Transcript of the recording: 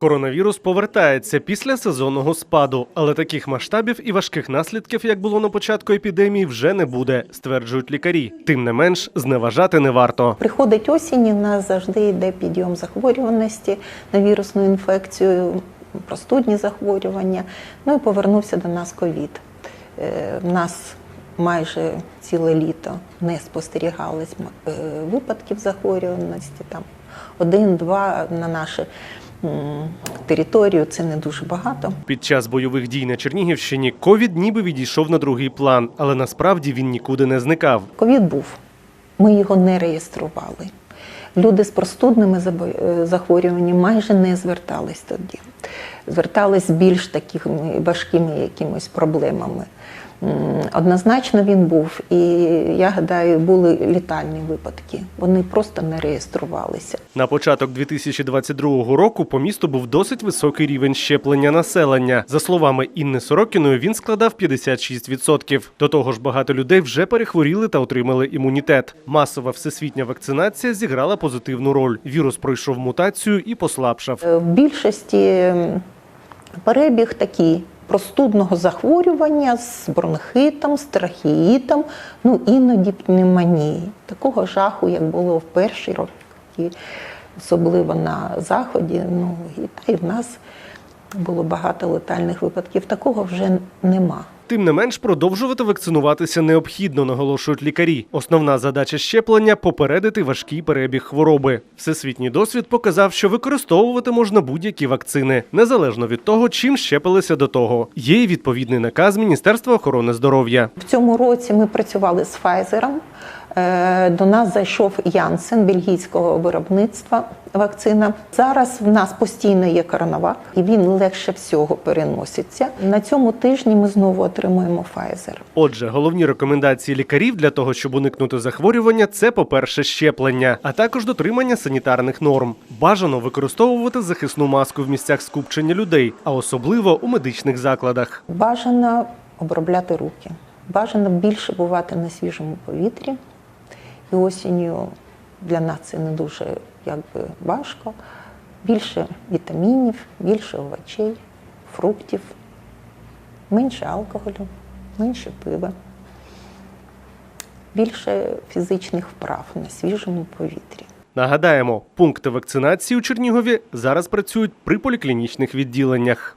Коронавірус повертається після сезонного спаду, але таких масштабів і важких наслідків, як було на початку епідемії, вже не буде, стверджують лікарі. Тим не менш, зневажати не варто. Приходить осінь, і в нас завжди йде підйом захворюваності на вірусну інфекцію, простудні захворювання. Ну і повернувся до нас ковід. Е, В нас майже ціле літо не спостерігалось е, випадків захворюваності. Там один-два на нашу м, територію це не дуже багато. Під час бойових дій на Чернігівщині ковід ніби відійшов на другий план, але насправді він нікуди не зникав. Ковід був, ми його не реєстрували. Люди з простудними е, захворюваннями майже не звертались тоді. Звертались більш такими важкими якимось проблемами. Однозначно він був, і я гадаю, були літальні випадки. Вони просто не реєструвалися. На початок 2022 року по місту був досить високий рівень щеплення населення. За словами Інни Сорокіної, він складав 56%. До того ж, багато людей вже перехворіли та отримали імунітет. Масова всесвітня вакцинація зіграла позитивну роль. Вірус пройшов мутацію і послабшав. Е, В більшості перебіг такий простудного захворювання з бронхитом, з трахеїтом, ну іноді пневмонії. Такого жаху, як було в перші роки, особливо на заході. Ну і та й в нас було багато летальних випадків. Такого вже нема. Тим не менш, продовжувати вакцинуватися необхідно, наголошують лікарі. Основна задача щеплення попередити важкий перебіг хвороби. Всесвітній досвід показав, що використовувати можна будь-які вакцини, незалежно від того, чим щепилися до того. Є й відповідний наказ Міністерства охорони здоров'я. В цьому році ми працювали з Pfizer. Е, До нас зайшов Янсен бельгійського виробництва вакцина. Зараз в нас постійно є коронавак, і він легше всього переноситься. На цьому тижні ми знову отримуємо Pfizer. Отже, головні рекомендації лікарів для того, щоб уникнути захворювання, це, по-перше, щеплення, а також дотримання санітарних норм. Бажано використовувати захисну маску в місцях скупчення людей, а особливо у медичних закладах. Бажано обробляти руки. Бажано більше бувати на свіжому повітрі. І осінню для нас це не дуже якби, важко. Більше вітамінів, більше овочей, фруктів, менше алкоголю, менше пива, більше фізичних вправ на свіжому повітрі. Нагадаємо, пункти вакцинації у Чернігові зараз працюють при поліклінічних відділеннях.